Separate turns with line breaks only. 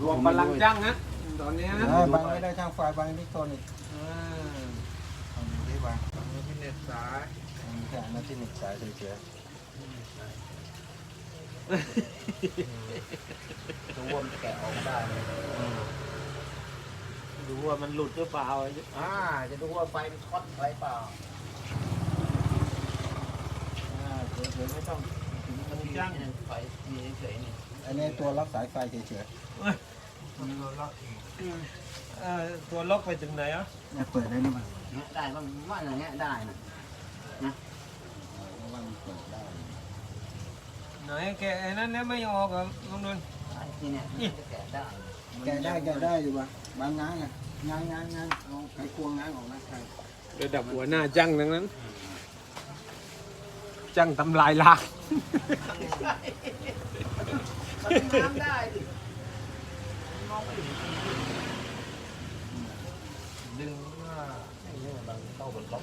รวมพลังจ้างนะตอนนี้นะ
เออบางไม่ได้ช่างไฟบางอิเล็กทรอนิกส์
อ่า
เอาดูที่บาง
พิเนตสาย
มีแค่อันนั้นที่หนึ่งสายเฉยๆดูว่ามันแกะออกมาได้ไหม
ดูว่ามันหลุดหรือเปล่า
อ่าจะดูว่าไฟมันช็อตอะไรเปล่าอ่าเฉยๆไม่ต้องมัน จ้างไฟมีเฉยๆนี่อันนี้ตัวรับสายไฟเฉย
เอ่อตัวล็อกไปถึงไหนอะ
ๆเนี่ยเปิดได้หรือเปล่า
ได้บ้างว่าอย่างเงี้ยได้นะ
เพราะว่ามันเปิดได้
ไหนแกะไอ้นั้นเนี่ยไม่ออกเหรอะลุงนนท์
ได้ที่เนี่ยมันจะแกะได้
แกะได้แกะได้อยู่ปะบางง้างอะง้างง้างง้างเอาไขควงง้างออกนะใช่
ระดับหัวหน้าจ้างทั้งนั้น จ้างทำลายล้าง
น้ำได้ดิ
ดึงว่าไอ้เนี่ยมันเข้าบนล็อก